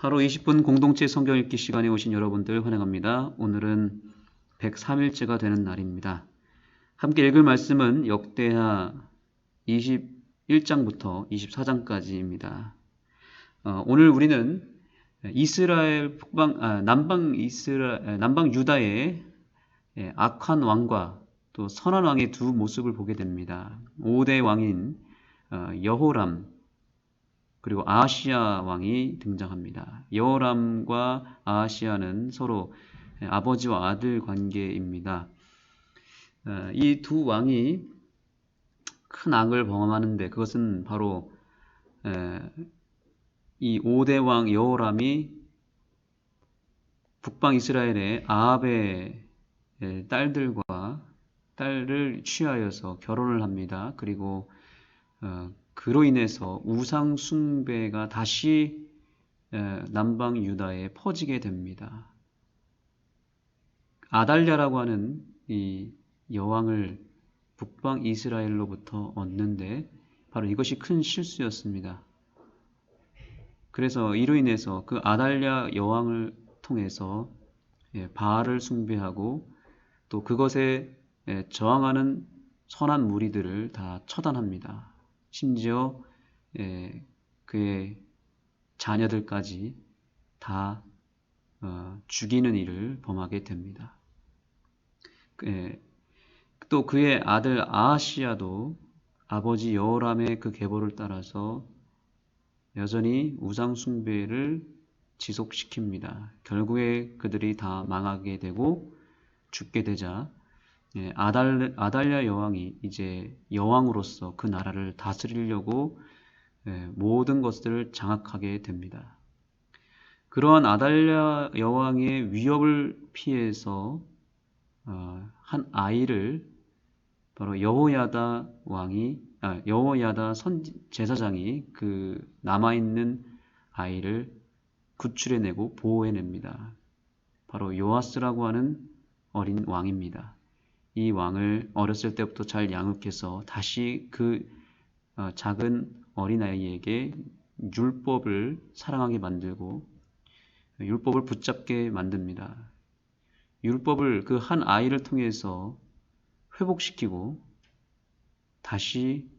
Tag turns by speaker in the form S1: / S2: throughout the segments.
S1: 하루 20분 공동체 성경 읽기 시간에 오신 여러분들 환영합니다. 오늘은 103일째가 되는 날입니다. 함께 읽을 말씀은 역대하 21장부터 24장까지입니다. 어, 오늘 우리는 이스라엘 북방 아, 남방 이스라 아, 남방 유다의 예, 악한 왕과 또 선한 왕의 두 모습을 보게 됩니다. 5대 왕인 어, 여호람 그리고 아하시아 왕이 등장합니다. 여호람과 아하시아는 서로 아버지와 아들 관계입니다. 어, 이두 왕이 큰 악을 범하는데 그것은 바로 에, 이 5대 왕 여호람이 북방 이스라엘의 아합의 에, 딸들과 딸을 취하여서 결혼을 합니다. 그리고 어, 그로 인해서 우상 숭배가 다시 에, 남방 유다에 퍼지게 됩니다. 아달랴라고 하는 이 여왕을 북방 이스라엘로부터 얻는데 바로 이것이 큰 실수였습니다. 그래서 이로 인해서 그 아달랴 여왕을 통해서 예, 바알을 숭배하고 또 그것에 예, 저항하는 선한 무리들을 다 처단합니다. 심지어 예, 그의 자녀들까지 다 어, 죽이는 일을 범하게 됩니다. 예, 또 그의 아들 아하시아도 아버지 여호람의 그 계보를 따라서 여전히 우상 숭배를 지속시킵니다. 결국에 그들이 다 망하게 되고 죽게 되자 예, 아달, 아달랴 여왕이 이제 여왕으로서 그 나라를 다스리려고 예, 모든 것들을 장악하게 됩니다. 그러한 아달랴 여왕의 위협을 피해서 어, 한 아이를 바로 여호야다 왕이 아, 여호야다 선 제사장이 그 남아 있는 아이를 구출해내고 보호해냅니다. 바로 요아스라고 하는 어린 왕입니다. 이 왕을 어렸을 때부터 잘 양육해서 다시 그 어, 작은 어린아이에게 율법을 사랑하게 만들고 율법을 붙잡게 만듭니다. 율법을 그 한 아이를 통해서 회복시키고 다시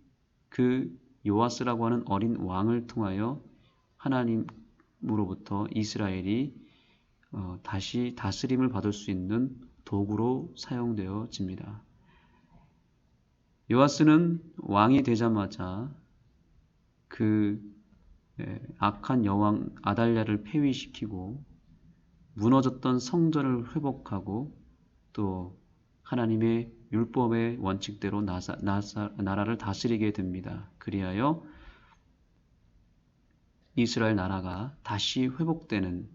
S1: 그 요아스라고 하는 어린 왕을 통하여 하나님으로부터 이스라엘이 어, 다시 다스림을 받을 수 있는 도구로 사용되어집니다. 요아스는 왕이 되자마자 그 예, 악한 여왕 아달랴를 폐위시키고 무너졌던 성전을 회복하고 또 하나님의 율법의 원칙대로 나사, 나사, 나라를 다스리게 됩니다. 그리하여 이스라엘 나라가 다시 회복되는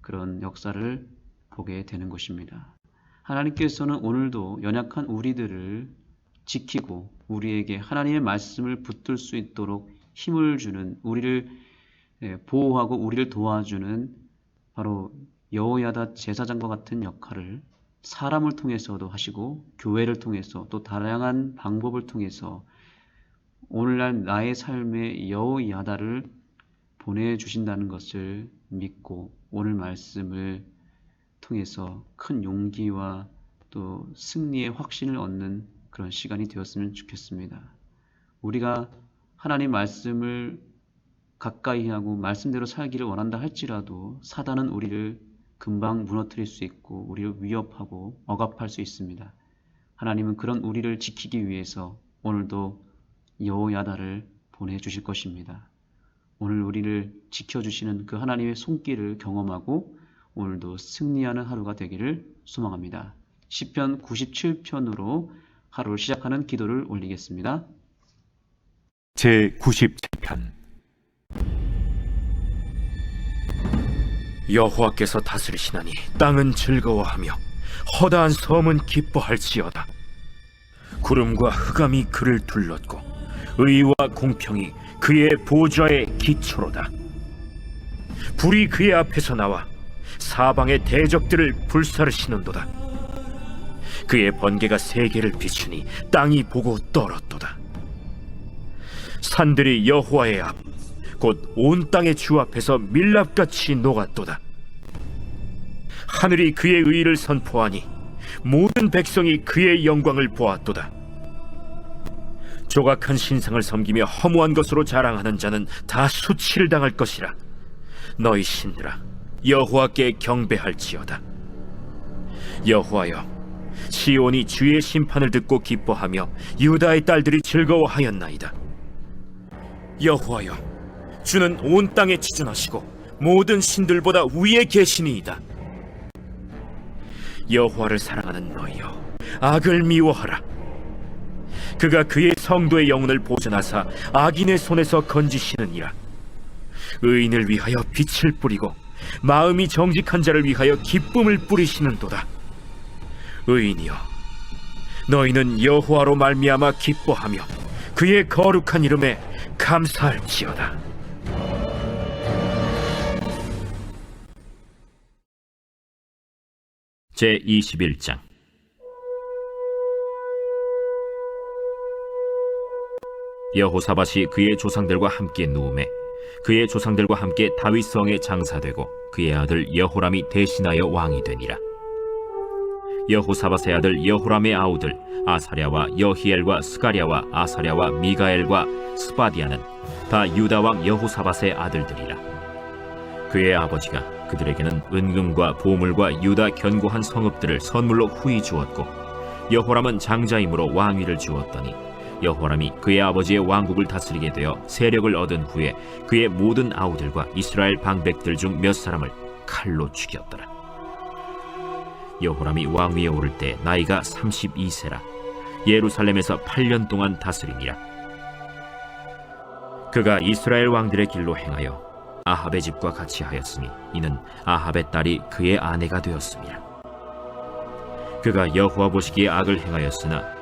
S1: 그런 역사를 보게 되는 것입니다. 하나님께서는 오늘도 연약한 우리들을 지키고 우리에게 하나님의 말씀을 붙들 수 있도록 힘을 주는 우리를 예, 보호하고 우리를 도와주는 바로 여호야다 제사장과 같은 역할을 사람을 통해서도 하시고 교회를 통해서 또 다양한 방법을 통해서 오늘날 나의 삶에 여호야다를 보내주신다는 것을 믿고 오늘 말씀을 통해서 큰 용기와 또 승리의 확신을 얻는 그런 시간이 되었으면 좋겠습니다. 우리가 하나님 말씀을 가까이 하고 말씀대로 살기를 원한다 할지라도 사단은 우리를 금방 무너뜨릴 수 있고 우리를 위협하고 억압할 수 있습니다. 하나님은 그런 우리를 지키기 위해서 오늘도 여호야다를 보내주실 것입니다. 오늘 우리를 지켜주시는 그 하나님의 손길을 경험하고 오늘도 승리하는 하루가 되기를 소망합니다. 시편 97편으로 하루를 시작하는 기도를 올리겠습니다.
S2: 제 97편 여호와께서 다스리시나니 땅은 즐거워하며 허다한 섬은 기뻐할지어다 구름과 흑암이 그를 둘렀고 의와 공평이 그의 보좌의 기초로다 불이 그의 앞에서 나와 사방의 대적들을 불사르시는도다 그의 번개가 세계를 비추니 땅이 보고 떨었도다 산들이 여호와의 앞 곧 온 땅의 주 앞에서 밀랍같이 녹았도다. 하늘이 그의 의를 선포하니 모든 백성이 그의 영광을 보았도다. 조각한 신상을 섬기며 허무한 것으로 자랑하는 자는 다 수치를 당할 것이라. 너희 신들아, 여호와께 경배할지어다. 여호와여, 시온이 주의 심판을 듣고 기뻐하며 유다의 딸들이 즐거워하였나이다. 여호와여, 주는 온 땅에 지존하시고 모든 신들보다 위에 계시니이다. 여호와를 사랑하는 너희여, 악을 미워하라. 그가 그의 성도의 영혼을 보존하사 악인의 손에서 건지시느니라. 의인을 위하여 빛을 뿌리고 마음이 정직한 자를 위하여 기쁨을 뿌리시는도다. 의인이여, 너희는 여호와로 말미암아 기뻐하며 그의 거룩한 이름에 감사할지어다. 제 21장 여호사밧이 그의 조상들과 함께 누움에 그의 조상들과 함께 다윗 성에 장사되고 그의 아들 여호람이 대신하여 왕이 되니라. 여호사밧의 아들 여호람의 아우들 아사랴와 여히엘과 스가랴와 아사랴와 미가엘과 스바디아는 다 유다 왕 여호사밧의 아들들이라. 그의 아버지가 그들에게는 은금과 보물과 유다 견고한 성읍들을 선물로 후히 주었고 여호람은 장자임으로 왕위를 주었더니 여호람이 그의 아버지의 왕국을 다스리게 되어 세력을 얻은 후에 그의 모든 아우들과 이스라엘 방백들 중 몇 사람을 칼로 죽였더라. 여호람이 왕위에 오를 때 나이가 32세라 예루살렘에서 8년 동안 다스리니라. 그가 이스라엘 왕들의 길로 행하여 아합의 집과 같이 하였으니 이는 아합의 딸이 그의 아내가 되었습니다. 그가 여호와 보시기에 악을 행하였으나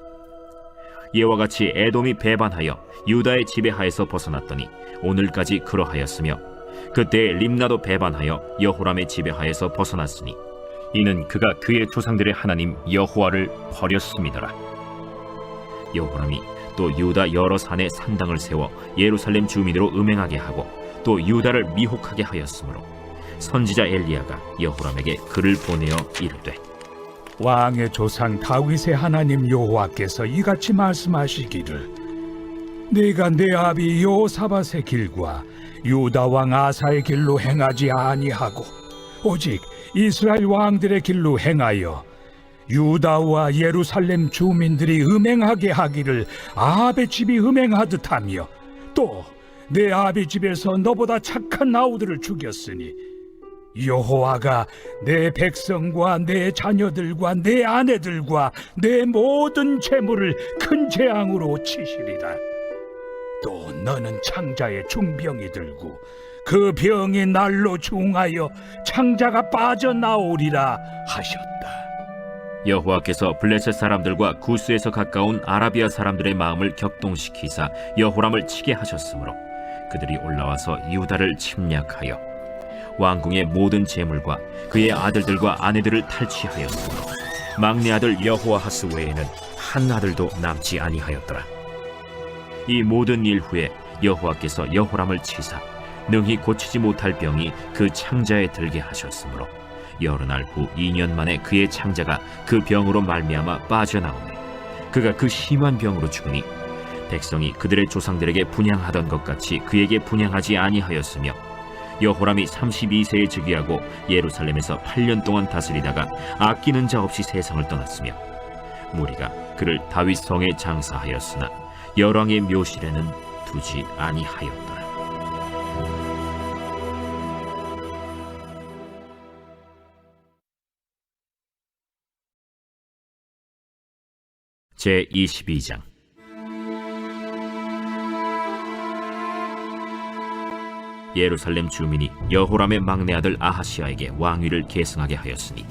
S2: 이와 같이 에돔이 배반하여 유다의 지배하에서 벗어났더니 오늘까지 그러하였으며 그때 림나도 배반하여 여호람의 지배하에서 벗어났으니 이는 그가 그의 조상들의 하나님 여호와를 버렸음이더라. 여호람이 또 유다 여러 산에 산당을 세워 예루살렘 주민으로 음행하게 하고 또 유다를 미혹하게 하였으므로 선지자 엘리야가 여호람에게 글을 보내어 이르되
S3: 왕의 조상 다윗의 하나님 여호와께서 이같이 말씀하시기를 내가 내 아비 여호사밧의 길과 유다 왕 아사의 길로 행하지 아니하고 오직 이스라엘 왕들의 길로 행하여 유다와 예루살렘 주민들이 음행하게 하기를 아합의 집이 음행하듯 하며 또 내 아비 집에서 너보다 착한 아우들을 죽였으니 여호와가 내 백성과 내 자녀들과 내 아내들과 내 모든 재물을 큰 재앙으로 치시리라. 또 너는 창자의 중병이 들고 그 병이 날로 중하여 창자가 빠져나오리라 하셨다.
S2: 여호와께서 블레셋 사람들과 구스에서 가까운 아라비아 사람들의 마음을 격동시키사 여호람을 치게 하셨으므로 그들이 올라와서 유다를 침략하여 왕궁의 모든 재물과 그의 아들들과 아내들을 탈취하였으므로 막내 아들 여호아하스 외에는 한 아들도 남지 아니하였더라. 이 모든 일 후에 여호와께서 여호람을 치사 능히 고치지 못할 병이 그 창자에 들게 하셨으므로 여러 날 후 2년 만에 그의 창자가 그 병으로 말미암아 빠져나오매 그가 그 심한 병으로 죽으니 백성이 그들의 조상들에게 분양하던 것 같이 그에게 분양하지 아니하였으며 여호람이 32세에 즉위하고 예루살렘에서 8년 동안 다스리다가 아끼는 자 없이 세상을 떠났으며 무리가 그를 다윗 성에 장사하였으나 열왕의 묘실에는 두지 아니하였더라. 제 22장 예루살렘 주민이 여호람의 막내 아들 아하시아에게 왕위를 계승하게 하였으니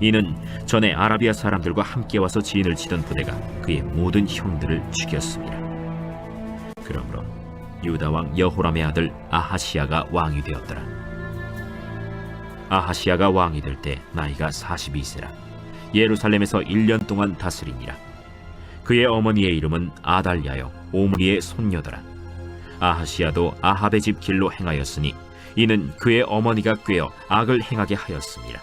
S2: 이는 전에 아라비아 사람들과 함께 와서 진을 치던 부대가 그의 모든 형들을 죽였습니다. 그러므로 유다 왕 여호람의 아들 아하시아가 왕이 되었더라. 아하시아가 왕이 될 때 나이가 42세라. 예루살렘에서 1년 동안 다스리니라. 그의 어머니의 이름은 아달랴요 오므리의 손녀더라. 아하시아도 아합의 집 길로 행하였으니 이는 그의 어머니가 꾀어 악을 행하게 하였습니다.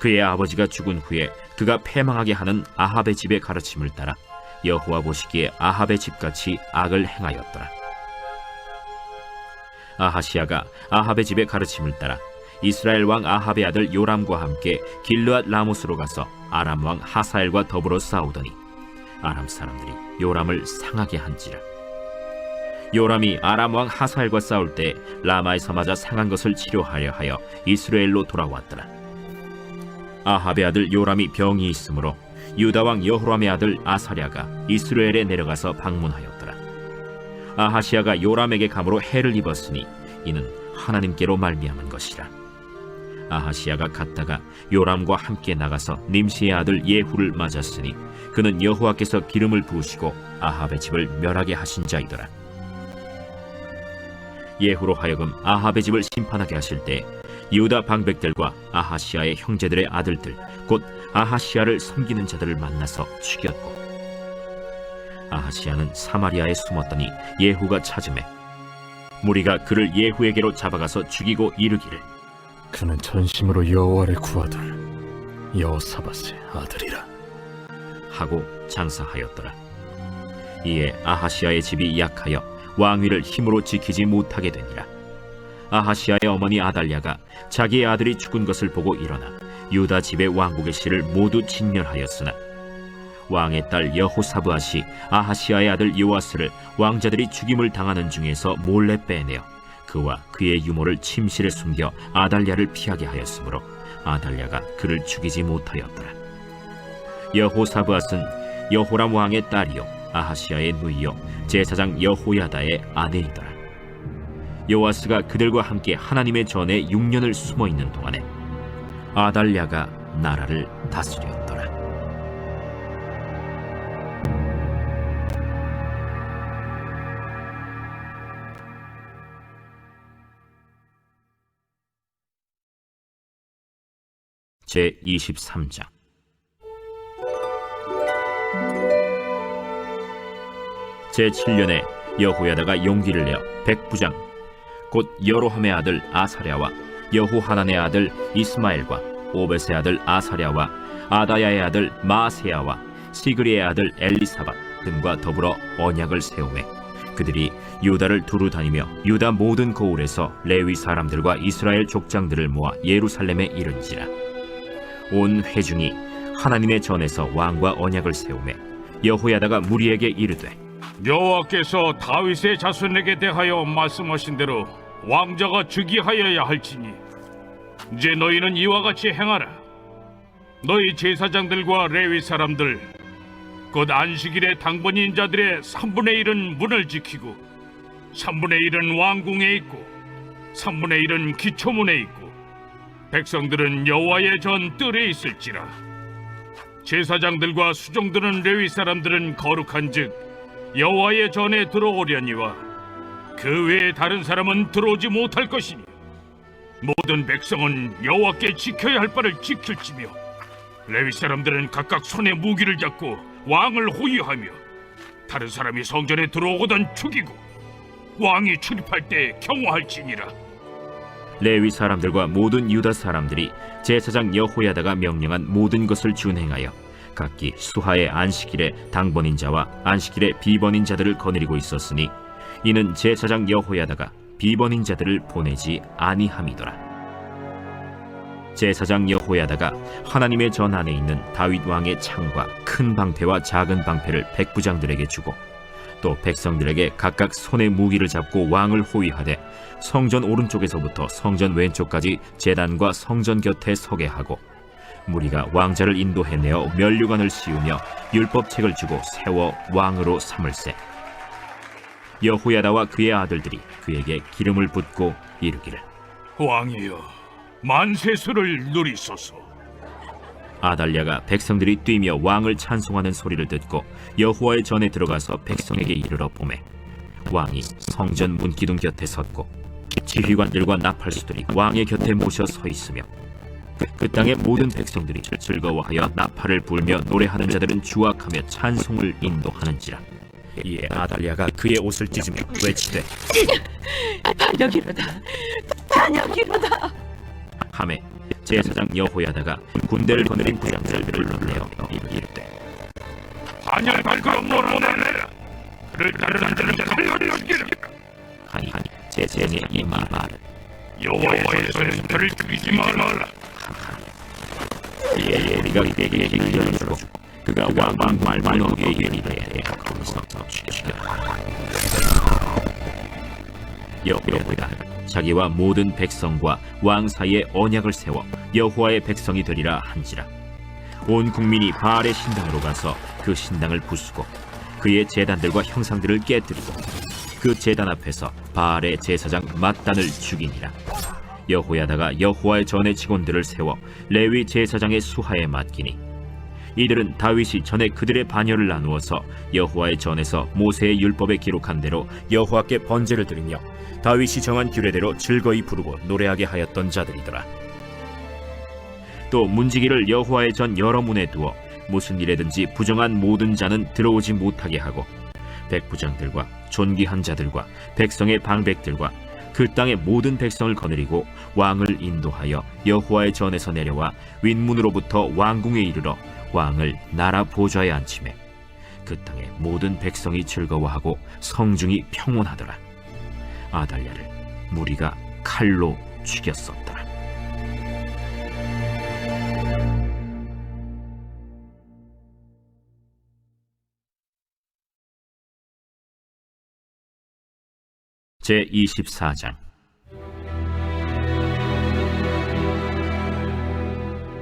S2: 그의 아버지가 죽은 후에 그가 패망하게 하는 아합의 집의 가르침을 따라 여호와 보시기에 아합의 집같이 악을 행하였더라. 아하시아가 아합의 집의 가르침을 따라 이스라엘 왕 아합의 아들 요람과 함께 길르앗 라모스로 가서 아람 왕 하사엘과 더불어 싸우더니 아람 사람들이 요람을 상하게 한지라. 요람이 아람 왕 하사엘과 싸울 때 라마에서 맞아 상한 것을 치료하려 하여 이스라엘로 돌아왔더라. 아합의 아들 요람이 병이 있으므로 유다 왕 여호람의 아들 아사랴가 이스라엘에 내려가서 방문하였더라. 아하시아가 요람에게 감으로 해를 입었으니 이는 하나님께로 말미암은 것이라. 아하시아가 갔다가 요람과 함께 나가서 님시의 아들 예후를 맞았으니 그는 여호와께서 기름을 부으시고 아합의 집을 멸하게 하신 자이더라. 예후로 하여금 아합의 집을 심판하게 하실 때 유다 방백들과 아하시아의 형제들의 아들들 곧 아하시아를 섬기는 자들을 만나서 죽였고 아하시아는 사마리아에 숨었더니 예후가 찾음에 무리가 그를 예후에게로 잡아가서 죽이고 이르기를
S4: 그는 전심으로 여호와를 구하들 여호사밧의 아들이라
S2: 하고 장사하였더라. 이에 아하시아의 집이 약하여 왕위를 힘으로 지키지 못하게 되니라. 아하시아의 어머니 아달랴가 자기의 아들이 죽은 것을 보고 일어나 유다 집의 왕국의 씨를 모두 진멸하였으나 왕의 딸 여호사브앗이 아하시아의 아들 요아스를 왕자들이 죽임을 당하는 중에서 몰래 빼내어 그와 그의 유모를 침실에 숨겨 아달랴를 피하게 하였으므로 아달랴가 그를 죽이지 못하였더라. 여호사브앗은 여호람 왕의 딸이요 아하시아의 누이요 제사장 여호야다의 아내이더라. 요아스가 그들과 함께 하나님의 전에 6년을 숨어 있는 동안에 아달랴가 나라를 다스렸더라. 제 23장 제 7년에 여호야다가 용기를 내어 백부장 곧 여로함의 아들 아사랴와 여호 하난의 아들 이스마엘과 오벳의 아들 아사랴와 아다야의 아들 마세야와 시그리의 아들 엘리사밧 등과 더불어 언약을 세우매 그들이 유다를 두루 다니며 유다 모든 거울에서 레위 사람들과 이스라엘 족장들을 모아 예루살렘에 이른지라. 온 회중이 하나님의 전에서 왕과 언약을 세우매 여호야다가 무리에게 이르되
S5: 여호와께서 다윗의 자손에게 대하여 말씀하신 대로 왕자가 즉위하여야 할지니 이제 너희는 이와 같이 행하라. 너희 제사장들과 레위 사람들 곧 안식일의 당번인 자들의 3분의 1은 문을 지키고 3분의 1은 왕궁에 있고 3분의 1은 기초문에 있고 백성들은 여호와의 전 뜰에 있을지라. 제사장들과 수종들은 레위 사람들은 거룩한즉 여호와의 전에 들어오려니와 그 외에 다른 사람은 들어오지 못할 것이니 모든 백성은 여호와께 지켜야 할 바를 지킬지며 레위 사람들은 각각 손에 무기를 잡고 왕을 호위하며 다른 사람이 성전에 들어오거든 죽이고 왕이 출입할 때 경호할지니라.
S2: 레위 사람들과 모든 유다 사람들이 제사장 여호야다가 명령한 모든 것을 준행하여 각기 수하의 안식일에 당번인 자와 안식일에 비번인 자들을 거느리고 있었으니 이는 제사장 여호야다가 비번인 자들을 보내지 아니함이더라. 제사장 여호야다가 하나님의 전 안에 있는 다윗 왕의 창과 큰 방패와 작은 방패를 백부장들에게 주고 또 백성들에게 각각 손에 무기를 잡고 왕을 호위하되 성전 오른쪽에서부터 성전 왼쪽까지 제단과 성전 곁에 서게 하고 무리가 왕자를 인도해내어 면류관을 씌우며 율법책을 주고 세워 왕으로 삼을세 여호야다와 그의 아들들이 그에게 기름을 붓고 이르기를
S5: 왕이여 만세수를 누리소서.
S2: 아달랴가 백성들이 뛰며 왕을 찬송하는 소리를 듣고 여호와의 전에 들어가서 백성에게 이르러 보매 왕이 성전 문기둥 곁에 섰고 지휘관들과 나팔수들이 왕의 곁에 모셔 서 있으며 그, 그 땅의 모든 백성들이 즐거워하여 나팔을 불며 노래하는 자들은 주악하며 찬송을 인도하는지라 이에 아달랴가 그의 옷을 찢으며 외치되
S6: 반역이로다 반역이로다
S2: 함에 제사장 여호야다가 군대를 거느린 부장들을 불러내어 이르되
S5: 반역할 것 몰아내라. 그를 따르는 자는 칼로 죽이라.
S2: 하니 제사장의 이 말을
S5: 여호와의 손에서 그를 죽이지 말라.
S2: 이에 우리가 그에게 길을 열어주고 그가 왕왕 말만 어게 이르되 거기서 죽였다 여호야가 자기와 모든 백성과 왕 사이에 언약을 세워 여호와의 백성이 되리라 한지라. 온 국민이 바알의 신당으로 가서 그 신당을 부수고 그의 제단들과 형상들을 깨뜨리고 그 제단 앞에서 바알의 제사장 mat단을 죽이니라 여호야다가 여호와의 전의 직원들을 세워 레위 제사장의 수하에 맡기니 이들은 다윗이 전에 그들의 반열을 나누어서 여호와의 전에서 모세의 율법에 기록한 대로 여호와께 번제를 드리며 다윗이 정한 규례대로 즐거이 부르고 노래하게 하였던 자들이더라. 또 문지기를 여호와의 전 여러 문에 두어 무슨 일에든지 부정한 모든 자는 들어오지 못하게 하고 백부장들과 존귀한 자들과 백성의 방백들과 그 땅의 모든 백성을 거느리고 왕을 인도하여 여호와의 전에서 내려와 윗문으로부터 왕궁에 이르러 왕을 나라 보좌에 앉히매 그 땅의 모든 백성이 즐거워하고 성중이 평온하더라. 아달랴를 무리가 칼로 죽였었더 제 24장.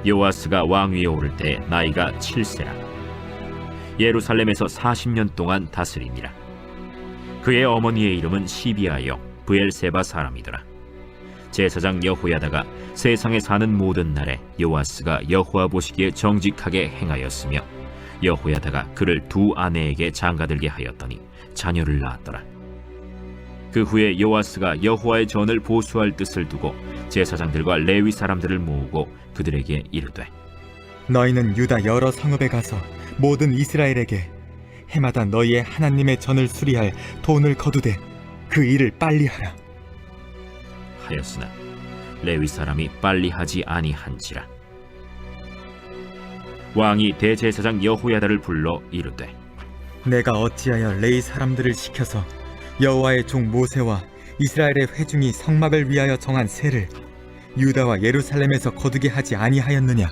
S2: 요아스가 왕위에 오를 때 나이가 7세라. 예루살렘에서 40년 동안 다스리니라. 그의 어머니의 이름은 시비아여 브엘세바 사람이더라. 제사장 여호야다가 세상에 사는 모든 날에 요아스가 여호와 보시기에 정직하게 행하였으며 여호야다가 그를 두 아내에게 장가들게 하였더니 자녀를 낳았더라 그 후에 요아스가 여호와의 전을 보수할 뜻을 두고 제사장들과 레위 사람들을 모으고 그들에게 이르되
S7: 너희는 유다 여러 성읍에 가서 모든 이스라엘에게 해마다 너희의 하나님의 전을 수리할 돈을 거두되 그 일을 빨리 하라.
S2: 하였으나 레위 사람이 빨리 하지 아니한지라 왕이 대제사장 여호야다를 불러 이르되
S7: 내가 어찌하여 레이 사람들을 시켜서 여호와의 종 모세와 이스라엘의 회중이 성막을 위하여 정한 세를 유다와 예루살렘에서 거두게 하지 아니하였느냐?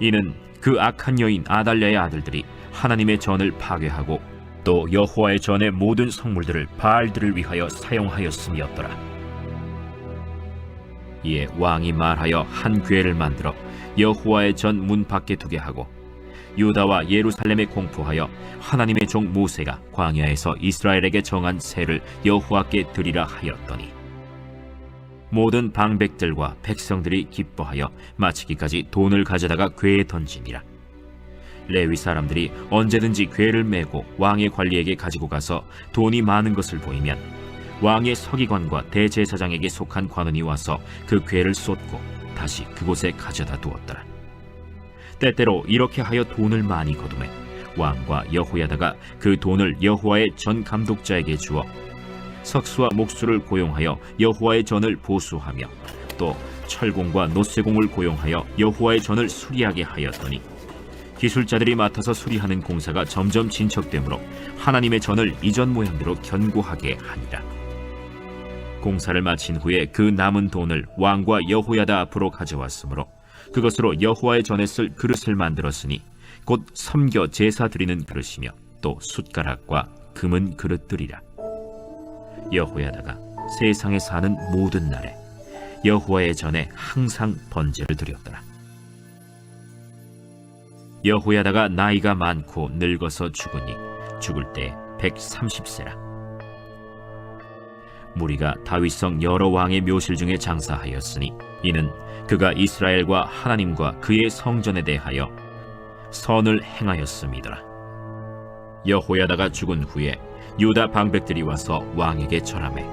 S2: 이는 그 악한 여인 아달랴의 아들들이 하나님의 전을 파괴하고 또 여호와의 전의 모든 성물들을 바알들을 위하여 사용하였음이었더라. 이에 왕이 말하여 한 궤를 만들어 여호와의 전 문 밖에 두게 하고 유다와 예루살렘에 공포하여 하나님의 종 모세가 광야에서 이스라엘에게 정한 세를 여호와께 드리라 하였더니 모든 방백들과 백성들이 기뻐하여 마치기까지 돈을 가져다가 궤에 던지니라. 레위 사람들이 언제든지 궤를 메고 왕의 관리에게 가지고 가서 돈이 많은 것을 보이면 왕의 서기관과 대제사장에게 속한 관원이 와서 그 궤를 쏟고 다시 그곳에 가져다 두었더라. 때때로 이렇게 하여 돈을 많이 거두매 왕과 여호야다가 그 돈을 여호와의 전 감독자에게 주어 석수와 목수를 고용하여 여호와의 전을 보수하며 또 철공과 노쇠공을 고용하여 여호와의 전을 수리하게 하였더니 기술자들이 맡아서 수리하는 공사가 점점 진척되므로 하나님의 전을 이전 모양대로 견고하게 하니라. 공사를 마친 후에 그 남은 돈을 왕과 여호야다 앞으로 가져왔으므로 그것으로 여호와의 전에 쓸 그릇을 만들었으니 곧 섬겨 제사 드리는 그릇이며 또 숟가락과 금은 그릇들이라. 여호야다가 세상에 사는 모든 날에 여호와의 전에 항상 번제를 드렸더라. 여호야다가 나이가 많고 늙어서 죽으니 죽을 때 130세라. 무리가 다윗성 여러 왕의 묘실 중에 장사하였으니 이는 그가 이스라엘과 하나님과 그의 성전에 대하여 선을 행하였음이더라. 여호야다가 죽은 후에 유다 방백들이 와서 왕에게 절하매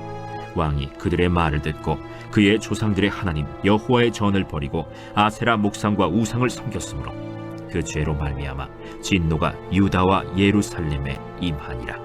S2: 왕이 그들의 말을 듣고 그의 조상들의 하나님 여호와의 전을 버리고 아세라 목상과 우상을 섬겼으므로 그 죄로 말미암아 진노가 유다와 예루살렘에 임하니라.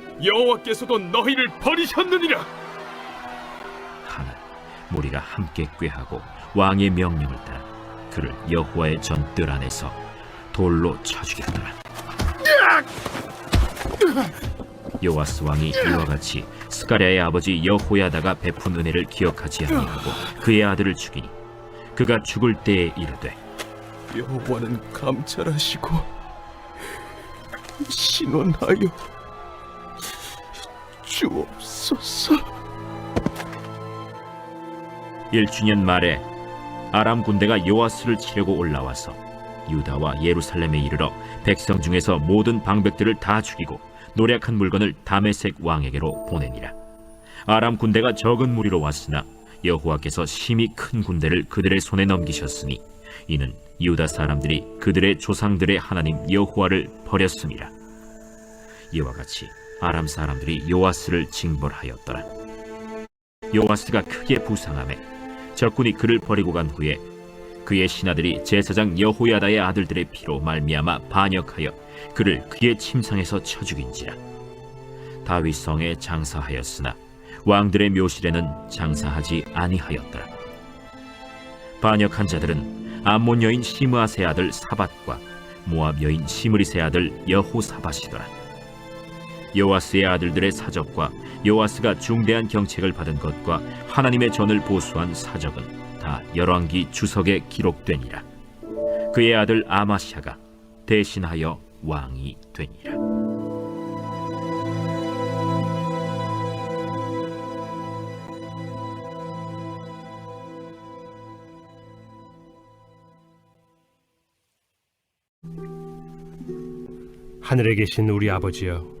S8: 여호와께서도 너희를 버리셨느니라
S2: 하나 무리가 함께 꾀하고 왕의 명령을 따라 그를 여호와의 전뜰 안에서 돌로 쳐 죽였더라. 요아스 왕이 이와 같이 스가랴의 아버지 여호야다가 베푼 은혜를 기억하지 아니하고 그의 아들을 죽이니 그가 죽을 때에 이르되
S8: 여호와는 감찰하시고 신원하여 주옵소서
S2: 1주년 말에 아람 군대가 요아스를 치려고 올라와서 유다와 예루살렘에 이르러 백성 중에서 모든 방백들을 다 죽이고 노략한 물건을 다메색 왕에게로 보내니라. 아람 군대가 적은 무리로 왔으나 여호와께서 심히 큰 군대를 그들의 손에 넘기셨으니 이는 유다 사람들이 그들의 조상들의 하나님 여호와를 버렸음이라. 이와 같이 아람 사람들이 요아스를 징벌하였더라. 요아스가 크게 부상함에 적군이 그를 버리고 간 후에 그의 신하들이 제사장 여호야다의 아들들의 피로 말미암아 반역하여 그를 그의 침상에서 쳐 죽인지라. 다윗 성에 장사하였으나 왕들의 묘실에는 장사하지 아니하였더라. 반역한 자들은 암몬 여인 시므아세 아들 사밧과 모압 여인 시므리세 아들 여호사밧이더라 요아스의 아들들의 사적과 요아스가 중대한 경책을 받은 것과 하나님의 전을 보수한 사적은 다 열왕기 주석에 기록되니라. 그의 아들 아마샤가 대신하여 왕이 되니라.
S9: 하늘에 계신 우리 아버지여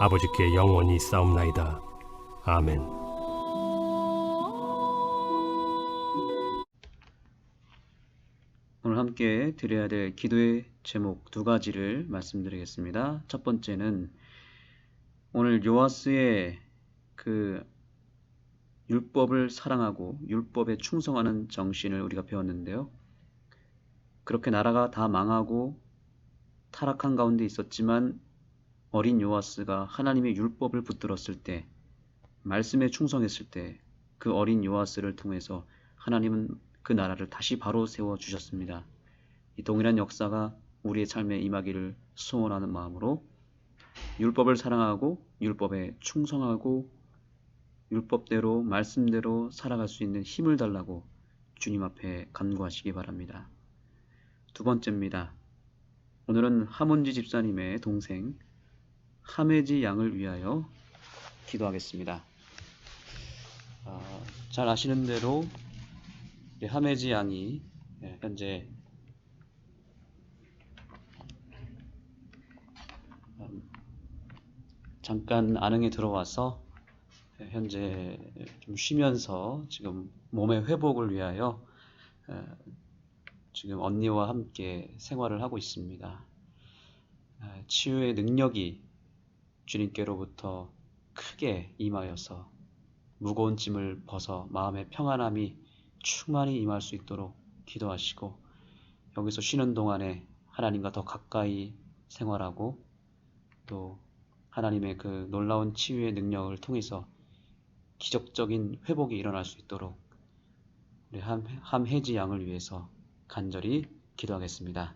S9: 아버지께 영원히 싸움나이다. 아멘.
S1: 오늘 함께 드려야 될 기도의 제목 두 가지를 말씀드리겠습니다. 첫 번째는 오늘 요아스의 그 율법을 사랑하고 율법에 충성하는 정신을 우리가 배웠는데요. 그렇게 나라가 다 망하고 타락한 가운데 있었지만 어린 요아스가 하나님의 율법을 붙들었을 때 말씀에 충성했을 때 그 어린 요아스를 통해서 하나님은 그 나라를 다시 바로 세워 주셨습니다. 이 동일한 역사가 우리의 삶에 임하기를 소원하는 마음으로 율법을 사랑하고 율법에 충성하고 율법대로 말씀대로 살아갈 수 있는 힘을 달라고 주님 앞에 간구하시기 바랍니다. 두 번째입니다. 오늘은 하몬지 집사님의 동생 하메지 양을 위하여 기도하겠습니다. 아, 잘 아시는 대로 이 하메지 양이 예, 현재 음, 잠깐 안흥에 들어와서 예, 현재 좀 쉬면서 지금 몸의 회복을 위하여 에, 지금 언니와 함께 생활을 하고 있습니다. 에, 치유의 능력이 주님께로부터 크게 임하여서 무거운 짐을 벗어 마음의 평안함이 충만히 임할 수 있도록 기도하시고 여기서 쉬는 동안에 하나님과 더 가까이 생활하고 또 하나님의 그 놀라운 치유의 능력을 통해서 기적적인 회복이 일어날 수 있도록 우리 함, 함혜지 양을 위해서 간절히 기도하겠습니다.